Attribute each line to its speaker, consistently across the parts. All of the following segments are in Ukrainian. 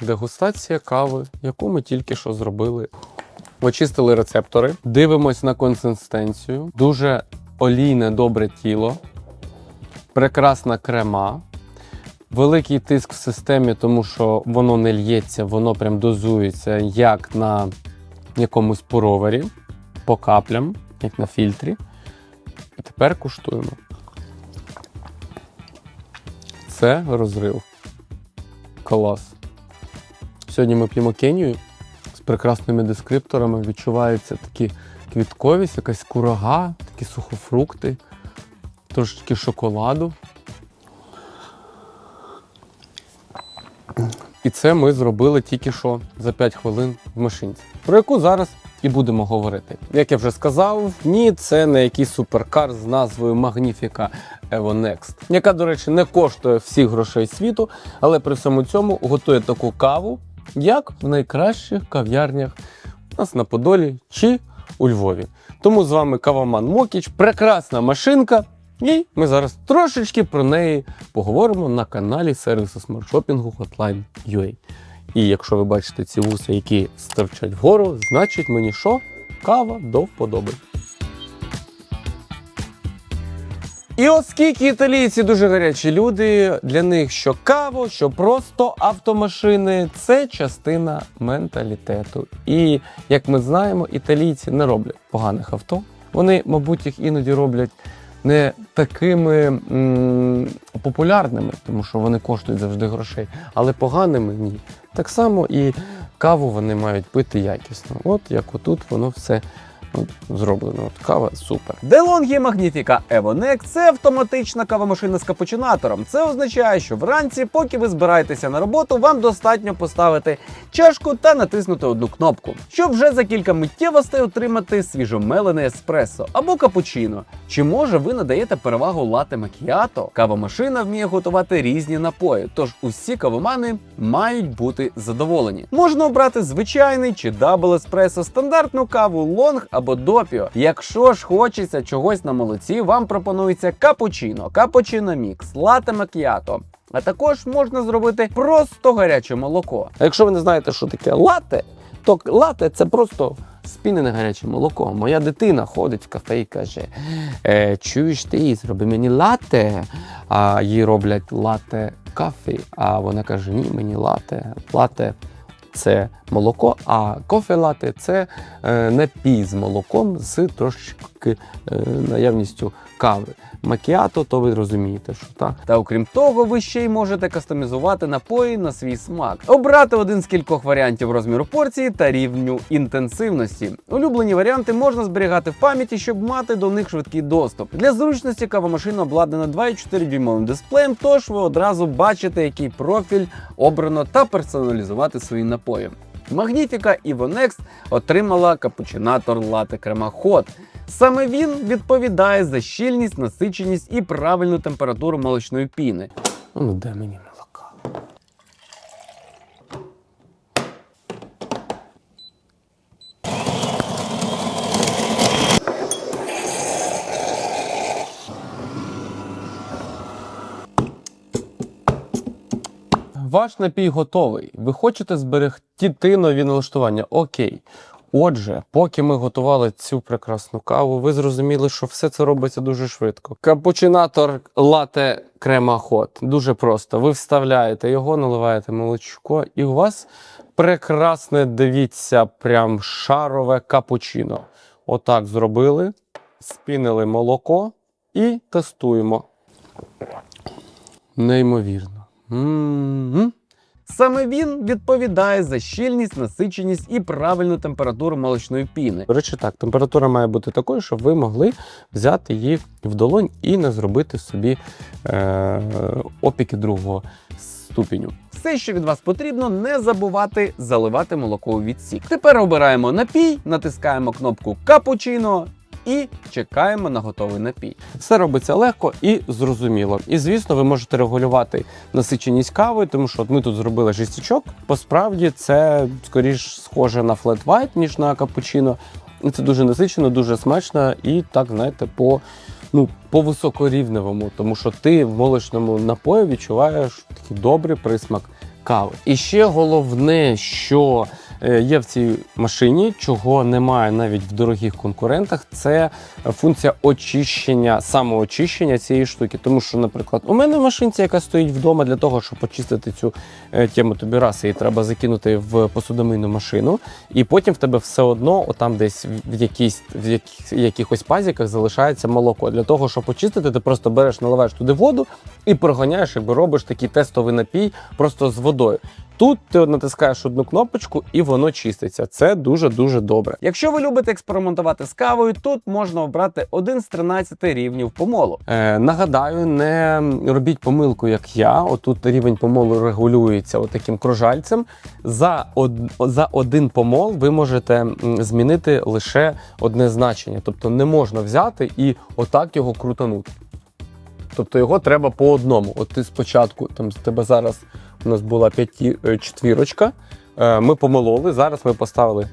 Speaker 1: Дегустація кави, яку ми тільки що зробили. Очистили рецептори, дивимось на консистенцію. Дуже олійне, добре тіло, прекрасна крема, великий тиск в системі, тому що воно не л'ється, воно прям дозується як на якомусь поровері, по каплям, як на фільтрі. І тепер куштуємо. Це розрив. Клас. Сьогодні ми п'ємо Кенію з прекрасними дескрипторами. Відчувається такі квітковість, якась курага, такі сухофрукти, трошечки шоколаду. І це ми зробили тільки що за 5 хвилин в машинці, про яку зараз і будемо говорити. Як я вже сказав, ні, це не якийсь суперкар з назвою Magnifica Evo Next, яка, до речі, не коштує всіх грошей світу, але при всьому цьому готує таку каву, як в найкращих кав'ярнях у нас на Подолі чи у Львові. Тому з вами Каваман Мокіч, прекрасна машинка. І ми зараз трошечки про неї поговоримо на каналі сервісу смартшопінгу Hotline.ua. І якщо ви бачите ці вуси, які стирчать вгору, значить мені що? Кава до вподоби. І оскільки італійці дуже гарячі люди, для них що каво, що просто автомашини це частина менталітету. І як ми знаємо, італійці не роблять поганих авто. Вони, мабуть, їх іноді роблять не такими м, популярними, тому що вони коштують завжди грошей, але поганими ні. Так само і каву вони мають пити якісно. От як отут воно все зроблено. От кава супер.
Speaker 2: DeLonghi Magnifica Evo Next – це автоматична кавомашина з капучинатором. Це означає, що вранці, поки ви збираєтеся на роботу, вам достатньо поставити чашку та натиснути одну кнопку, щоб вже за кілька миттєвостей отримати свіжомелене еспресо або капучино. Чи може ви надаєте перевагу лате макіато? Кавомашина вміє готувати різні напої, тож усі кавомани мають бути задоволені. Можна обрати звичайний чи дабл еспресо, стандартну каву, лонг або допіо. Якщо ж хочеться чогось на молоці, вам пропонується капучино, капучино мікс, лате макіато. А також можна зробити просто гаряче молоко.
Speaker 1: А якщо ви не знаєте, що таке лате, то лате це просто спінене гаряче молоко. Моя дитина ходить в кафе і каже: е, чуєш ти, зроби мені лате, а їй роблять лате кафе. А вона каже: Ні, мені лате. Лате це молоко, а кофе лате це е, напій з молоком з трошечки е, наявністю кави. Макіато, то ви розумієте, що так.
Speaker 2: Та окрім того, ви ще й можете кастомізувати напої на свій смак, обрати один з кількох варіантів розміру порції та рівню інтенсивності. Улюблені варіанти можна зберігати в пам'яті, щоб мати до них швидкий доступ. Для зручності кавомашина обладнана 2,4 дюймовим дисплеєм, тож ви одразу бачите, який профіль обрано та персоналізувати свої напої. Magnifica Evo Next отримала капучинатор лати кремаход. Саме він відповідає за щільність, насиченість і правильну температуру молочної піни.
Speaker 1: Ну, де мені Ваш напій готовий. Ви хочете зберегти нові налаштування? Окей. Отже, поки ми готували цю прекрасну каву, ви зрозуміли, що все це робиться дуже швидко. Капучинатор лате крема хот. Дуже просто. Ви вставляєте його, наливаєте молочко, і у вас прекрасне, дивіться, прям шарове капучино. Отак зробили, спінили молоко і тестуємо. Неймовірно. М-м-м.
Speaker 2: Саме він відповідає за щільність, насиченість і правильну температуру молочної піни.
Speaker 1: До речі, так, температура має бути такою, щоб ви могли взяти її в долонь і не зробити собі е- опіки другого ступеню.
Speaker 2: Все, що від вас потрібно, не забувати заливати молоко у відсік. Тепер обираємо напій, натискаємо кнопку капучино і чекаємо на готовий напій.
Speaker 1: Все робиться легко і зрозуміло. І звісно, ви можете регулювати насиченість кави, тому що от ми тут зробили жестячок. Посправді це скоріш схоже на флет white, ніж на капучино. Це дуже насичено, дуже смачно і так, знаєте, по. Ну, по високорівневому, тому що ти в молочному напої відчуваєш такий добрий присмак кави. І ще головне, що є в цій машині, чого немає навіть в дорогих конкурентах, це функція очищення, самоочищення цієї штуки. Тому що, наприклад, у мене в машинці, яка стоїть вдома для того, щоб очистити цю е, тему тобі раз, її треба закинути в посудомийну машину, і потім в тебе все одно, отам десь в якійсь в яких- якихось пазіках залишається молоко. Для того, щоб очистити, ти просто береш, наливаєш туди воду і проганяєш, якби робиш такий тестовий напій просто з водою. Тут ти натискаєш одну кнопочку і воно чиститься. Це дуже дуже добре.
Speaker 2: Якщо ви любите експериментувати з кавою, тут можна обрати один з 13 рівнів помолу.
Speaker 1: Е, нагадаю, не робіть помилку, як я. Отут рівень помолу регулюється отаким кружальцем. За, од, за один помол ви можете змінити лише одне значення. Тобто не можна взяти і отак його крутанути. Тобто його треба по одному. От ти спочатку, там з тебе зараз у нас була п'яті, е, четвірочка. Е, Ми помололи. Зараз ми поставили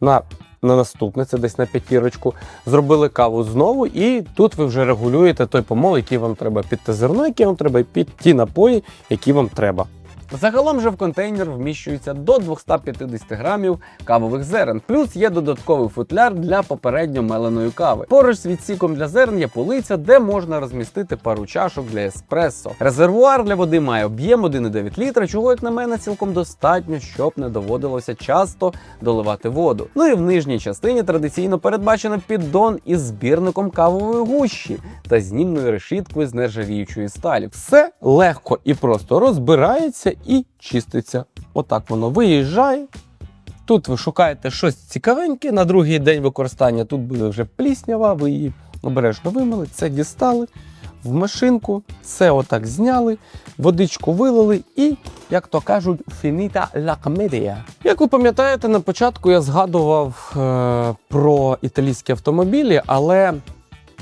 Speaker 1: на, на наступне, це десь на п'ятірочку. Зробили каву знову, і тут ви вже регулюєте той помол, який вам треба під те зерно, яке вам треба, і під ті напої, які вам треба.
Speaker 2: Загалом же в контейнер вміщується до 250 грамів кавових зерен. Плюс є додатковий футляр для попередньо меленої кави. Поруч з відсіком для зерен є полиця, де можна розмістити пару чашок для еспресо. Резервуар для води має об'єм 1,9 літра, чого, як на мене, цілком достатньо, щоб не доводилося часто доливати воду. Ну і в нижній частині традиційно передбачено піддон із збірником кавової гущі та знімною решіткою з нержавіючої сталі.
Speaker 1: Все легко і просто розбирається і чиститься. Отак воно виїжджає. Тут ви шукаєте щось цікавеньке на другий день використання. Тут буде вже пліснява, ви її обережно вимили, це дістали в машинку, це отак зняли, водичку вилили і, як то кажуть, фініта ла комедія. Як ви пам'ятаєте, на початку я згадував е, про італійські автомобілі, але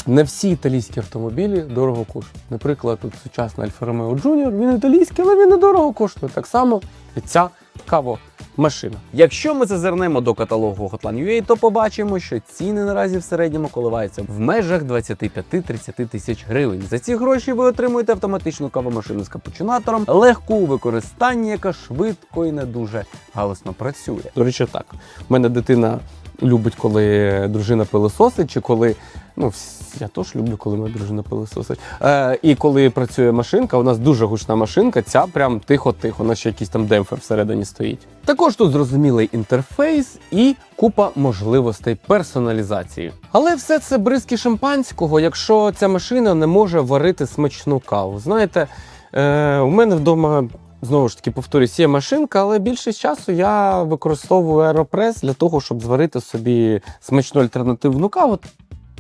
Speaker 1: не всі італійські автомобілі дорого коштують. Наприклад, тут сучасний Альфа Ромео Junior, він італійський, але він недорого коштує. Так само і ця кавомашина.
Speaker 2: Якщо ми зазирнемо до каталогу Hotline.ua, то побачимо, що ціни наразі в середньому коливаються в межах 25-30 тисяч гривень. За ці гроші ви отримуєте автоматичну кавомашину з капучинатором, легку у використанні, яка швидко і не дуже галосно працює.
Speaker 1: До речі, так. У мене дитина любить, коли дружина пилососить, чи коли. Ну, я теж люблю, коли моя дружина пилососить. Е, і коли працює машинка, у нас дуже гучна машинка, ця прям тихо-тихо, у нас ще якийсь там демпфер всередині стоїть. Також тут зрозумілий інтерфейс і купа можливостей персоналізації. Але все це бризки шампанського, якщо ця машина не може варити смачну каву. Знаєте, е, у мене вдома Знову ж таки, повторюсь, є машинка, але більшість часу я використовую аеропрес для того, щоб зварити собі смачну альтернативну каву.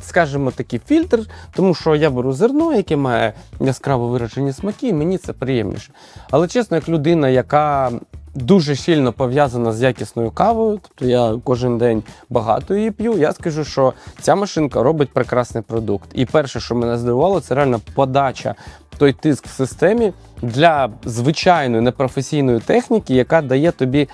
Speaker 1: Скажімо, такий фільтр, тому що я беру зерно, яке має яскраво виражені смаки, і мені це приємніше. Але чесно, як людина, яка дуже щільно пов'язана з якісною кавою, тобто я кожен день багато її п'ю, я скажу, що ця машинка робить прекрасний продукт. І перше, що мене здивувало, це реально подача той тиск в системі для звичайної непрофесійної техніки, яка дає тобі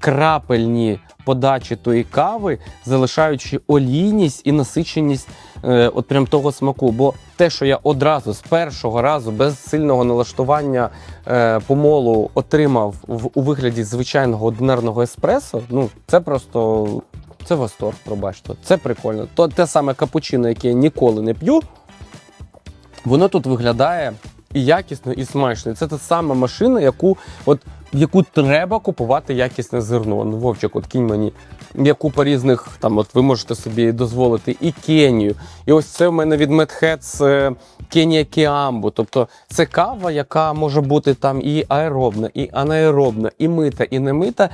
Speaker 1: крапельні подачі тої кави, залишаючи олійність і насиченість е, от прям того смаку. Бо те, що я одразу з першого разу без сильного налаштування е, помолу отримав в, у вигляді звичайного одинарного еспресо, ну це просто це восторг, пробачте. Це прикольно. То те саме капучино, яке я ніколи не п'ю, воно тут виглядає і якісно, і смачно. Це та сама машина, яку, от, яку треба купувати якісне зерно. Ну, Вовчик, от кінь мені. Є купа різних, там, от ви можете собі дозволити і Кенію. І ось це в мене від Медхец Кенія Кіамбу. Тобто це кава, яка може бути там і аеробна, і анаеробна, і мита, і не мита.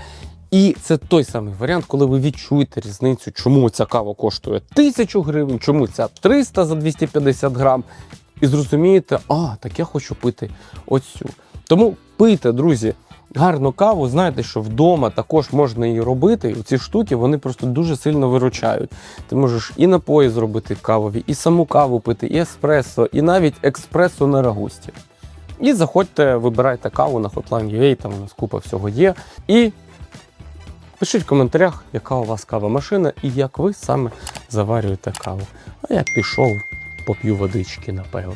Speaker 1: І це той самий варіант, коли ви відчуєте різницю, чому ця кава коштує тисячу гривень, чому ця 300 за 250 грам. І зрозумієте, а, так я хочу пити оцю. Тому пийте, друзі, гарну каву. Знаєте, що вдома також можна її робити. І ці штуки вони просто дуже сильно виручають. Ти можеш і напої зробити кавові, і саму каву пити, і еспресо, і навіть експресо на рагусті. І заходьте, вибирайте каву на Hotline.ua, там у нас купа всього є. І пишіть в коментарях, яка у вас кава машина і як ви саме заварюєте каву. А я пішов, поп'ю водички, напевно.